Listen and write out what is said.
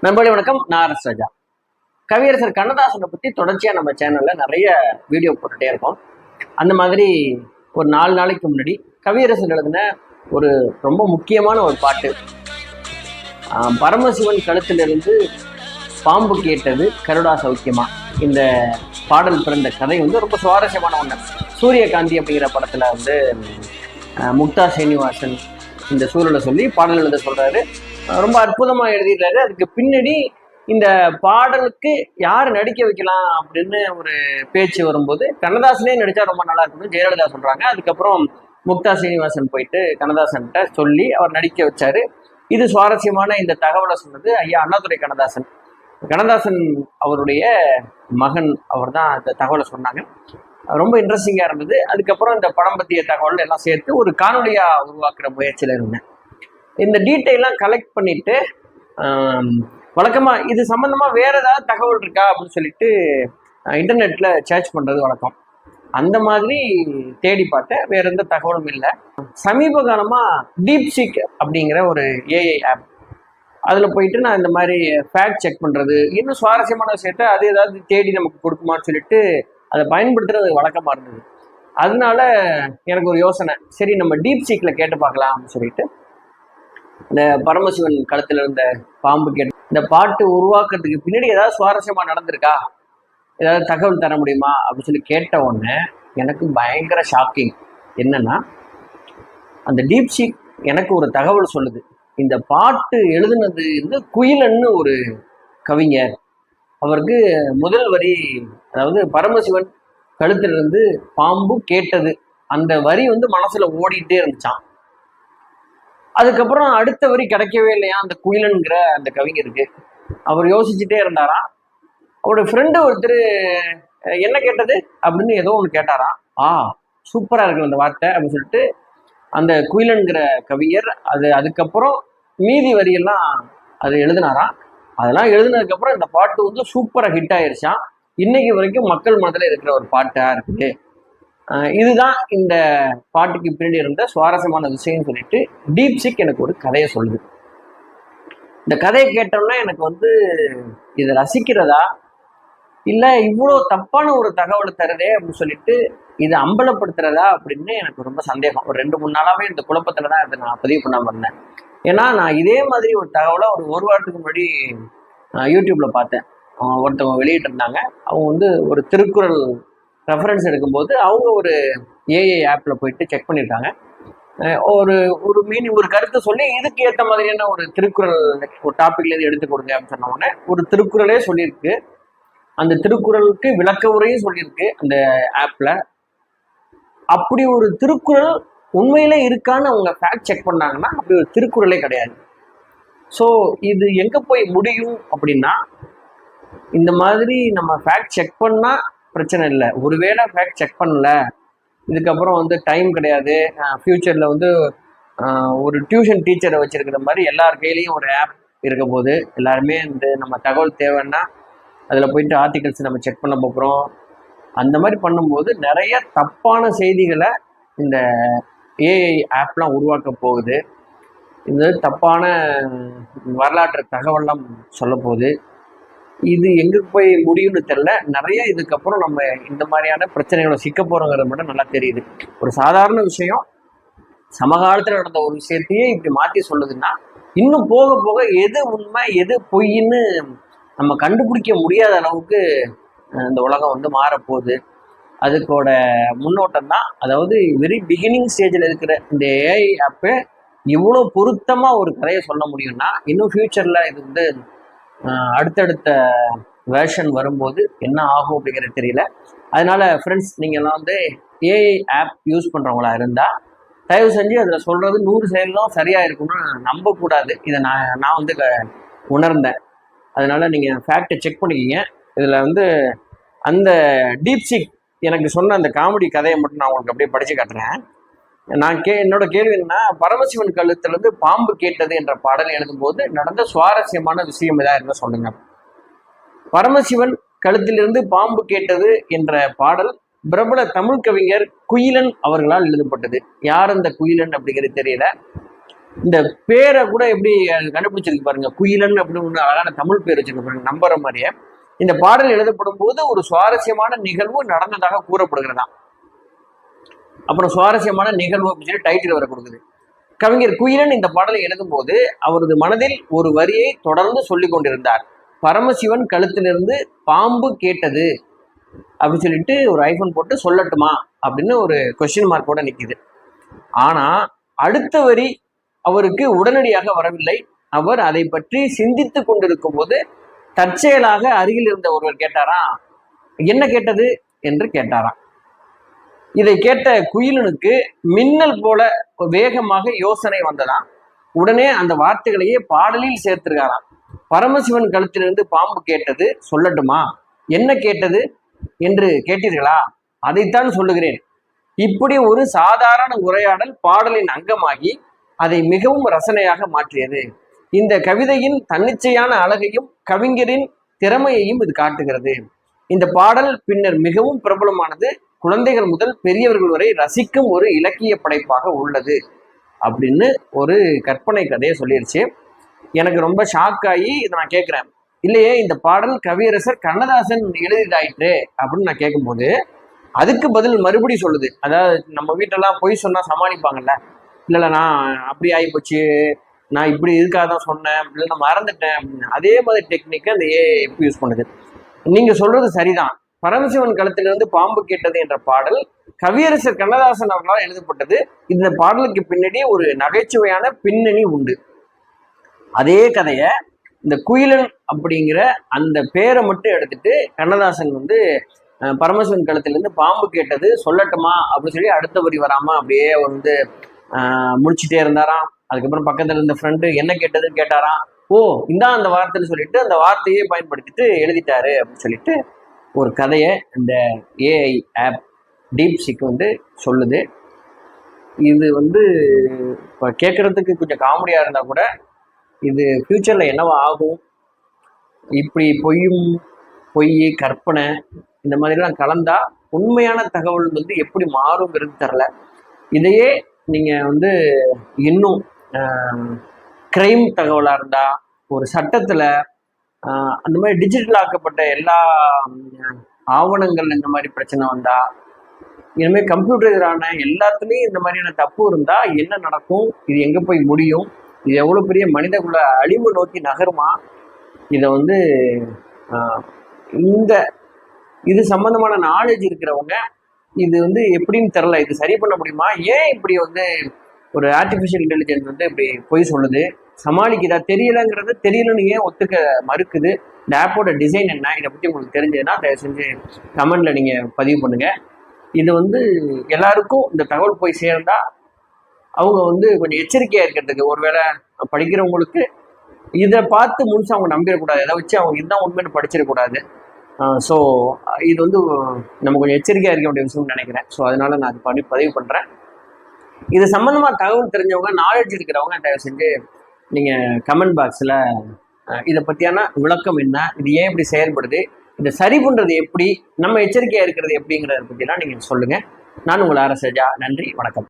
நண்பர்களே வணக்கம். நான் அரசு ராஜா. கவியரசர் கண்ணதாசனை பற்றி தொடர்ச்சியாக நம்ம சேனலில் நிறைய வீடியோ போட்டுகிட்டே இருக்கோம். அந்த மாதிரி ஒரு நாலு நாளைக்கு முன்னாடி கவியரசர் எழுதின ஒரு ரொம்ப முக்கியமான ஒரு பாட்டு. ஆஹ் பரமசிவன் கழுத்திலிருந்து பாம்பு கேட்டது கருடா சௌக்கியமா? இந்த பாடல் பிறந்த கதை வந்து ரொம்ப சுவாரஸ்யமான ஒன்று சூரியகாந்தி அப்படிங்கிற படத்தில் வந்து ஆஹ் முக்தா சீனிவாசன் இந்த சூழலை சொல்லி பாடல் எழுத சொல்றாரு. ரொம்ப அற்புதமாக எழுதிடுறாரு அதுக்கு பின்னாடி இந்த பாடலுக்கு யார் நடிக்க வைக்கலாம் அப்படின்னு ஒரு பேச்சு வரும்போது கண்ணதாசனே நடிச்சா ரொம்ப நல்லா இருக்கும்னு ஜெயலலிதா சொல்றாங்க. அதுக்கப்புறம் முக்தா சீனிவாசன் போயிட்டு கண்ணதாசன்கிட்ட சொல்லி அவர் நடிக்க வச்சாரு. இது சுவாரஸ்யமான இந்த தகவலை சொன்னது ஐயா அண்ணாதுரை கண்ணதாசன். கண்ணதாசன் அவருடைய மகன் அவர் தான் இந்த தகவலை சொன்னாங்க. ரொம்ப இன்ட்ரெஸ்டிங்காக இருந்தது. அதுக்கப்புறம் இந்த படம் பற்றிய தகவல் எல்லாம் சேர்த்து ஒரு காணொலியாக உருவாக்குற முயற்சியில் இருந்தேன். இந்த டீட்டெயிலாம் கலெக்ட் பண்ணிட்டு வழக்கமாக இது சம்மந்தமாக வேற ஏதாவது தகவல் இருக்கா அப்படின்னு சொல்லிட்டு இன்டர்நெட்டில் சர்ச் பண்ணுறது வழக்கம். அந்த மாதிரி தேடி பார்த்தேன். வேற எந்த தகவலும் இல்லை. சமீப காலமாக டீப்சிக் அப்படிங்கிற ஒரு ஏஐ ஆப் அதில் போயிட்டு நான் இந்த மாதிரி ஃபேக்ட் செக் பண்ணுறது இன்னும் சுவாரஸ்யமான விஷயத்த அது ஏதாவது தேடி நமக்கு கொடுக்குமான்னு சொல்லிட்டு அதை பயன்படுத்துறது வழக்கமாக இருந்தது. அதனால எனக்கு ஒரு யோசனை. சரி நம்ம டீப் சீக்கில் கேட்டு பார்க்கலாம் அப்படின்னு சொல்லிட்டு இந்த பரமசிவன் கழுத்தில் இருந்த பாம்பு கேட்டு இந்த பாட்டு உருவாக்குறதுக்கு பின்னாடி ஏதாவது சுவாரஸ்யமாக நடந்திருக்கா? ஏதாவது தகவல் தர முடியுமா? அப்படின்னு சொல்லி கேட்ட உடனே எனக்கு பயங்கர ஷாக்கிங் என்னன்னா அந்த டீப் சீக் எனக்கு ஒரு தகவல் சொல்லுது. இந்த பாட்டு எழுதுனது வந்து குயிலன்னு ஒரு கவிஞர். அவருக்கு முதல் வரி அதாவது பரமசிவன் கழுத்திலிருந்து பாம்பு கேட்டது. அந்த வரி வந்து மனசுல ஓடிட்டே இருந்துச்சான் அதுக்கப்புறம் அடுத்த வரி கிடைக்கவே இல்லையா? அந்த குயிலனுங்கிற அந்த கவிஞருக்கு. அவர் யோசிச்சுட்டே இருந்தாராம் அவரோட ஃப்ரெண்டு ஒருத்தர் என்ன கேட்டது? அப்படின்னு ஏதோ ஒன்று கேட்டாராம் ஆ சூப்பராக இருக்கு அந்த வார்த்தை அப்படின்னு சொல்லிட்டு அந்த குயிலனுங்கிற கவிஞர் அது அதுக்கப்புறம் மீதி வரியெல்லாம் அது எழுதினாராம் அதெல்லாம் எழுதினதுக்கப்புறம் இந்த பாட்டு வந்து சூப்பராக ஹிட் ஆயிருச்சான் இன்னைக்கு வரைக்கும் மக்கள் மனதில் இருக்கிற ஒரு பாட்டாக இருக்குது இதுதான் இந்த பாட்டுக்கு பின்னாடி இருந்த சுவாரஸ்யமான விஷயம்னு சொல்லிட்டு டீப் சிக் எனக்கு ஒரு கதையை சொல்லுது. இந்த கதையை கேட்டோம்னா எனக்கு வந்து இதை ரசிக்கிறதா? இல்லை இவ்வளோ தப்பான ஒரு தகவலை தருதே அப்படின்னு சொல்லிட்டு இதை அம்பலப்படுத்துறதா அப்படின்னு எனக்கு ரொம்ப சந்தேகம். ஒரு ரெண்டு மூணு நாளாவே இந்த குழப்பத்தில் தான் இதை நான் பதிவு பண்ணாம இருந்தேன். ஏன்னா நான் இதே மாதிரி ஒரு தகவலை ஒரு ஒரு வாரத்துக்கு முன்னாடி யூடியூப்பில் பார்த்தேன். ஒருத்தவங்க வெளியிட்டிருந்தாங்க. அவங்க வந்து ஒரு திருக்குறள் ரெஃபரன்ஸ் எடுக்கும்போது அவங்க ஒரு ஏஐ ஆப்பில் போயிட்டு செக் பண்ணியிருக்காங்க ஒரு ஒரு மீனிங் ஒரு கருத்தை சொல்லி இதுக்கு ஏற்ற மாதிரியான ஒரு திருக்குறள் ஒரு டாபிக்லேருந்து எடுத்து கொடுங்க அப்படின்னு சொன்ன உடனே ஒரு திருக்குறளே சொல்லியிருக்கு. அந்த திருக்குறளுக்கு விளக்க உரையும் சொல்லியிருக்கு அந்த ஆப்பில் அப்படி ஒரு திருக்குறள் உண்மையில இருக்கான்னு அவங்க ஃபேக்ட் செக் பண்ணாங்கன்னா அப்படி ஒரு திருக்குறளே கிடையாது. ஸோ இது எங்கே போய் முடியும் அப்படின்னா இந்த மாதிரி நம்ம ஃபேக்ட் செக் பண்ணால் பிரச்சனை இல்லை. ஒருவேளை ஃபேக்ட் செக் பண்ணல. இதுக்கப்புறம் வந்து டைம் கிடையாது. ஃப்யூச்சரில் வந்து ஒரு டியூஷன் டீச்சரை வச்சுருக்கிற மாதிரி எல்லார் கையிலையும் ஒரு ஆப் இருக்க போது எல்லாருமே இந்த நம்ம தகவல் தேவைன்னா அதில் போயிட்டு ஆர்டிகல்ஸ் நம்ம செக் பண்ண போகிறோம் அந்த மாதிரி பண்ணும்போது நிறைய தப்பான செய்திகளை இந்த ஏஐ ஆப்லாம் உருவாக்க போகுது. இந்த தப்பான வரலாற்று தகவல்லாம் சொல்ல போகுது. இது எங்கே போய் முடியும்னு தெரில நிறைய இதுக்கப்புறம் நம்ம இந்த மாதிரியான பிரச்சனைகளை சிக்க போகிறோங்கிறது மட்டும் நல்லா தெரியுது. ஒரு சாதாரண விஷயம் சமகாலத்தில் நடந்த ஒரு விஷயத்தையே இப்படி மாற்றி சொல்லுதுன்னா இன்னும் போக போக எது உண்மை எது பொய்ன்னு நம்ம கண்டுபிடிக்க முடியாத அளவுக்கு இந்த உலகம் வந்து மாறப்போகுது. அதுக்கோட முன்னோட்டம் தான் அதாவது வெரி பிகினிங் ஸ்டேஜில் இருக்கிற இந்த ஏஐ ஆப்பு இவ்வளோ பொருத்தமாக ஒரு கதையை சொல்ல முடியும்னா இன்னும் ஃப்யூச்சரில் இது வந்து அடுத்தடுத்த வேர்ஷன் வரும்போது என்ன ஆகும் அப்படிங்கிறது தெரியல. அதனால ஃப்ரெண்ட்ஸ் நீங்கள்லாம் வந்து ஏஐ ஆப் யூஸ் பண்ணுறவங்களா இருந்தால் தயவு செஞ்சு அதில் சொல்கிறது நூறு செயலும் சரியாக இருக்கும்னு நம்பக்கூடாது இதை நான் நான் வந்து உணர்ந்தேன். அதனால் நீங்கள் ஃபேக்டை செக் பண்ணிக்கிங்க. இதில் வந்து அந்த டீப்சிக் எனக்கு சொன்ன அந்த காமெடி கதையை மட்டும் நான் உங்களுக்கு அப்படியே படித்து காட்டுறேன். நான் கே என்னோட கேள்வி என்னன்னா பரமசிவன் கழுத்திலிருந்து பாம்பு கேட்டது என்ற பாடல் எழுதும்போது நடந்த சுவாரஸ்யமான விஷயம் ஏதாவது இருந்தால் சொல்லுங்க. பரமசிவன் கழுத்திலிருந்து பாம்பு கேட்டது என்ற பாடல் பிரபல தமிழ் கவிஞர் குயிலன் அவர்களால் எழுதப்பட்டது. யார் அந்த குயிலன் அப்படிங்கிறது தெரியல. இந்த பேரை கூட எப்படி கண்டுபிடிச்சிருக்கு பாருங்க. குயிலன் அப்படின்னு ஒன்று அழகான தமிழ் பேர் வச்சிருக்க பாருங்க நம்புற மாதிரியே. இந்த பாடல் எழுதப்படும் போது ஒரு சுவாரஸ்யமான நிகழ்வு நடந்ததாக கூறப்படுகிறதா அப்புறம் சுவாரஸ்யமான நிகழ்வு அப்படின்னு சொல்லி டைட்டில் வர கொடுக்குது. கவிஞர் குயிலன் இந்த பாடலை எழுதும்போது அவரது மனதில் ஒரு வரியை தொடர்ந்து சொல்லி கொண்டிருந்தார். பரமசிவன் கழுத்திலிருந்து பாம்பு கேட்டது அப்படின்னு சொல்லிட்டு ஒரு ஐஃபோன் போட்டு சொல்லட்டுமா அப்படின்னு ஒரு கொஸ்டின் மார்க்கோட நிற்கிது ஆனால் அடுத்த வரி அவருக்கு உடனடியாக வரவில்லை. அவர் அதை பற்றி சிந்தித்து கொண்டிருக்கும் போது தற்செயலாக அருகில் இருந்த ஒருவர் கேட்டாராம் என்ன கேட்டது? என்று கேட்டாராம். இதை கேட்ட குயிலனுக்கு மின்னல் போல வேகமாக யோசனை வந்ததாம். உடனே அந்த வார்த்தைகளையே பாடலில் சேர்த்திருக்காராம். பரமசிவன் கழுத்திலிருந்து பாம்பு கேட்டது சொல்லட்டுமா? என்ன கேட்டது என்று கேட்டீர்களா? அதைத்தான் சொல்லுகிறேன். இப்படி ஒரு சாதாரண உரையாடல் பாடலின் அங்கமாகி அதை மிகவும் ரசனையாக மாற்றியது. இந்த கவிதையின் தன்னிச்சையான அழகையும் கவிஞரின் திறமையையும் இது காட்டுகிறது. இந்த பாடல் பின்னர் மிகவும் பிரபலமானது குழந்தைகள் முதல் பெரியவர்கள் வரை ரசிக்கும் ஒரு இலக்கிய படைப்பாக உள்ளது அப்படின்னு ஒரு கற்பனை கதையை சொல்லிருச்சு. எனக்கு ரொம்ப ஷாக் ஆகி இதை நான் கேட்குறேன் இல்லையே இந்த பாடல் கவியரசர் கண்ணதாசன் எழுதிட்டாயிற்று அப்படின்னு நான் கேட்கும்போது அதுக்கு பதில் மறுபடி சொல்லுது. அதாவது நம்ம வீட்டெல்லாம் பொய் சொன்னால் சமாளிப்பாங்கல்ல. இல்லை இல்லை நான் அப்படி ஆகிப்போச்சு நான் இப்படி இதுக்காக தான் சொன்னேன். இல்லை நான் மறந்துட்டேன் அப்படின்னு. அதே மாதிரி டெக்னிக்கை அந்த ஏ எப்படி யூஸ் பண்ணுது. நீங்கள் சொல்கிறது சரிதான். பரமசிவன் கழுத்திலிருந்து பாம்பு கேட்டது என்ற பாடல் கவியரசர் கண்ணதாசன் அவர்களால் எழுதப்பட்டது. இந்த பாடலுக்கு பின்னாடி ஒரு நகைச்சுவையான பின்னணி உண்டு. அதே கதையை இந்த குயிலன் அப்படிங்கிற அந்த பேரை மட்டும் எடுத்துட்டு கண்ணதாசன் வந்து பரமசிவன் கழுத்திலிருந்து பாம்பு கேட்டது சொல்லட்டுமா அப்படின்னு சொல்லி அடுத்த வரி வராம அப்படியே வந்து ஆஹ், இருந்தாராம். அதுக்கப்புறம் பக்கத்துல இருந்த ஃப்ரெண்டு என்ன கேட்டதுன்னு கேட்டாராம். ஓ இந்தா அந்த வார்த்தைன்னு சொல்லிட்டு அந்த வார்த்தையே பயன்படுத்திட்டு எழுதிட்டாரு அப்படின்னு சொல்லிட்டு ஒரு கதையை இந்த ஏஐ ஆப் டீப்சிக் வந்து சொல்லுது. இது வந்து இப்போ கேட்குறதுக்கு கொஞ்சம் காமெடியாக இருந்தால் கூட இது ஃப்யூச்சரில் என்னவா ஆகும்? இப்படி பொய்யும் பொய் கற்பனை இந்த மாதிரிலாம் கலந்தால் உண்மையான தகவல் வந்து எப்படி மாறுங்கிறது தெரில இதையே நீங்கள் வந்து இன்னும் க்ரைம் தகவலாக இருந்தால் ஒரு சட்டத்தில் அந்த மாதிரி டிஜிட்டல் ஆக்கப்பட்ட எல்லா ஆவணங்கள் இந்த மாதிரி பிரச்சனை வந்தா இனிமேல் கம்ப்யூட்டரான எல்லாத்துலேயும் இந்த மாதிரியான தப்பு இருந்தால் என்ன நடக்கும்? இது எங்கே போய் முடியும்? இது எவ்வளோ பெரிய மனிதகுல அழிவு நோக்கி நகருமா? இதை வந்து இந்த இது சம்பந்தமான நாலேஜ் இருக்கிறவங்க இது வந்து எப்படின்னு தெரில இது சரி பண்ண முடியுமா? ஏன் இப்படி வந்து ஒரு ஆர்டிஃபிஷியல் இன்டெலிஜென்ஸ் வந்து இப்படி பொய் சொல்லுது? சமாளிக்குதா? தெரியலங்கிறது தெரியலன்னு ஏன் ஒத்துக்க மறுக்குது? இந்த ஆப்போட டிசைன் என்ன? இதை பற்றி உங்களுக்கு தெரிஞ்சதுன்னா தயவு செஞ்சு கமெண்ட்ல நீங்கள் பதிவு பண்ணுங்க. இது வந்து எல்லாருக்கும் இந்த தகவல் போய் சேர்ந்தா அவங்க வந்து கொஞ்சம் எச்சரிக்கையாக இருக்கிறதுக்கு ஒருவேளை படிக்கிறவங்களுக்கு இதை பார்த்து முழுசா அவங்க நம்பிடக்கூடாது. இதை வச்சு அவங்க இதுதான் உண்மைன்னு படிச்சிடக்கூடாது. ஸோ இது வந்து நம்ம கொஞ்சம் எச்சரிக்கையாக இருக்க வேண்டிய விஷயம்னு நினைக்கிறேன். ஸோ அதனால நான் அது பண்ணி பதிவு பண்ணுறேன் இது சம்மந்தமாக தகவல் தெரிஞ்சவங்க நாலேஜ் இருக்கிறவங்க தயவு செஞ்சு நீங்கள் கமெண்ட் பாக்ஸில் இதை பற்றியான விளக்கம் என்ன? இது ஏன் இப்படி செயல்படுது? இதை சரி பண்ணுறது எப்படி? நம்ம எச்சரிக்கையாக இருக்கிறது எப்படிங்கிறத பற்றிலாம் நீங்கள் சொல்லுங்கள் நான் உங்கள் அரசஜா நன்றி. வணக்கம்.